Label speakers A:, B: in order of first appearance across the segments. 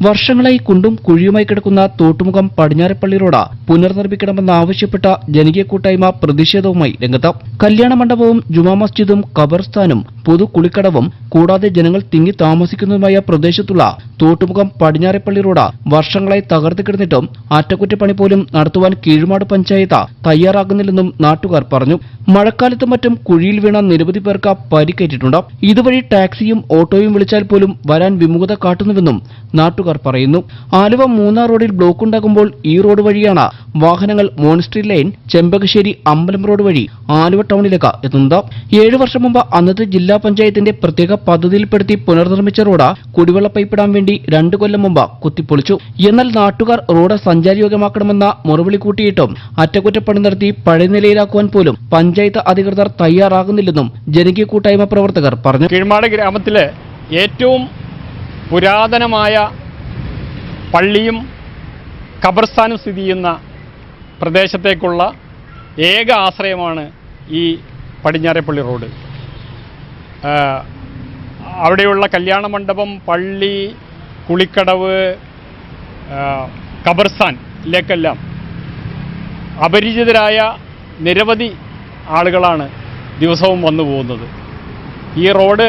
A: വർഷങ്ങളായി കുണ്ടും കുഴിയുമായി കിടക്കുന്ന തോട്ടുമുഖം പടിഞ്ഞാറപ്പള്ളി റോഡ് പുനർനിർമ്മിക്കണമെന്നാവശ്യപ്പെട്ട ജനകീയ കൂട്ടായ്മ പ്രതിഷേധവുമായി രംഗത്ത്. കല്യാണ മണ്ഡപവും ജുമാ മസ്ജിദും ഖബർസ്ഥാനും പൊതു കുളിക്കടവും കൂടാതെ ജനങ്ങൾ തിങ്ങി താമസിക്കുന്നതുമായ പ്രദേശത്തുള്ള തോട്ടുമുഖം പടിഞ്ഞാറെപ്പള്ളി റോഡ് വർഷങ്ങളായി തകർന്നു കിടന്നിട്ടും അറ്റകുറ്റപ്പണി പോലും നടത്തുവാൻ കീഴുമാട് പഞ്ചായത്ത് തയ്യാറാകുന്നില്ലെന്നും നാട്ടുകാർ പറഞ്ഞു. മഴക്കാലത്തും മറ്റും കുഴിയിൽ വീണ നിരവധി പേർക്ക് പരിക്കേറ്റിട്ടുണ്ട്. ഇതുവഴി ടാക്സിയും ഓട്ടോയും വിളിച്ചാൽ പോലും വരാൻ വിമുഖത കാട്ടുന്നുവെന്നും നാട്ടുകാർ പറയുന്നു. ആലുവ മൂന്നാർ റോഡിൽ ബ്ലോക്ക് ഉണ്ടാകുമ്പോൾ ഈ റോഡ് വഴിയാണ് വാഹനങ്ങൾ മോൺസ്ട്രി ലൈൻ ചെമ്പകശ്ശേരി അമ്പലം റോഡ് വഴി ആലുവ ടൗണിലേക്ക് എത്തുന്നത്. ഏഴു വർഷം മുമ്പ് അന്നത്തെ ജില്ലാ പഞ്ചായത്തിന്റെ പ്രത്യേക പദ്ധതിയിൽപ്പെടുത്തി പുനർനിർമ്മിച്ച റോഡ് കുടിവെള്ള പൈപ്പിടാൻ വേണ്ടി രണ്ടു കൊല്ലം മുമ്പ് കുത്തിപ്പൊളിച്ചു. എന്നാൽ നാട്ടുകാർ റോഡ് സഞ്ചാരയോഗ്യമാക്കണമെന്ന മുറവിളി കൂട്ടിയിട്ടും അറ്റകുറ്റപ്പണി നടത്തി പഴയ നിലയിലാക്കുവാൻ പോലും പഞ്ചായത്ത് അധികൃതർ തയ്യാറാകുന്നില്ലെന്നും ജനകീയ കൂട്ടായ്മ പ്രവർത്തകർ പറഞ്ഞു.
B: കീഴ്മാട് ഗ്രാമത്തിലെ ഏറ്റവും പുരാതനമായ പള്ളിയും ഖബർസ്ഥാനും സ്ഥിതി ചെയ്യുന്ന പ്രദേശത്തേക്കുള്ള ഏക ആശ്രയമാണ് ഈ പടിഞ്ഞാറേപ്പള്ളി റോഡ്. അവിടെയുള്ള കല്യാണ മണ്ഡപം പള്ളി കുളിക്കടവ് ആ, ഖബർസ്ഥാനിലേക്കെല്ലാം അപരിചിതരായ നിരവധി ആളുകളാണ് ദിവസവും വന്നു പോകുന്നത്. ഈ റോഡ്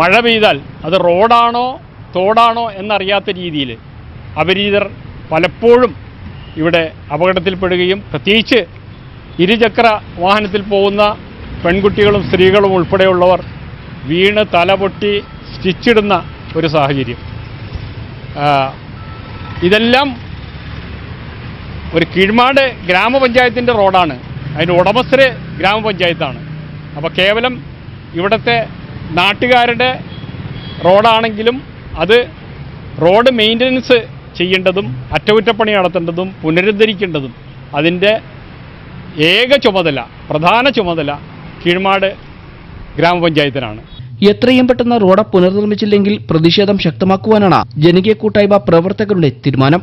B: മഴ പെയ്താൽ അത് റോഡാണോ തോടാണോ എന്നറിയാത്ത രീതിയിൽ അപരിചിതർ പലപ്പോഴും ഇവിടെ അപകടത്തിൽപ്പെടുകയും പ്രത്യേകിച്ച് ഇരുചക്ര വാഹനത്തിൽ പോകുന്ന പെൺകുട്ടികളും സ്ത്രീകളും ഉൾപ്പെടെയുള്ളവർ വീണ് തലപൊട്ടി സ്റ്റിച്ചിടുന്ന ഒരു സാഹചര്യം. ഇതെല്ലാം ഒരു കീഴ്മാട് ഗ്രാമപഞ്ചായത്തിന്റെ റോഡാണ്. അതിന്റെ ഉടമസ്ഥര് ഗ്രാമപഞ്ചായത്താണ്. അപ്പോൾ കേവലം ഇവിടുത്തെ നാട്ടുകാരുടെ റോഡാണെങ്കിലും അത് റോഡ് മെയിന്റനൻസ് ചെയ്യേണ്ടതും അറ്റകുറ്റപ്പണി നടത്തേണ്ടതും പുനരുദ്ധരിക്കേണ്ടതും അതിന്റെ ഏക ചുമതല പ്രധാന ചുമതല കീഴ്മാട് ഗ്രാമപഞ്ചായത്തിനാണ്.
A: എത്രയും പെട്ടെന്ന് റോഡ് പുനർനിർമ്മിച്ചില്ലെങ്കിൽ പ്രതിഷേധം ശക്തമാക്കുവാനാണ് ജനകീയ കൂട്ടായ്മ പ്രവർത്തകരുടെ തീരുമാനം.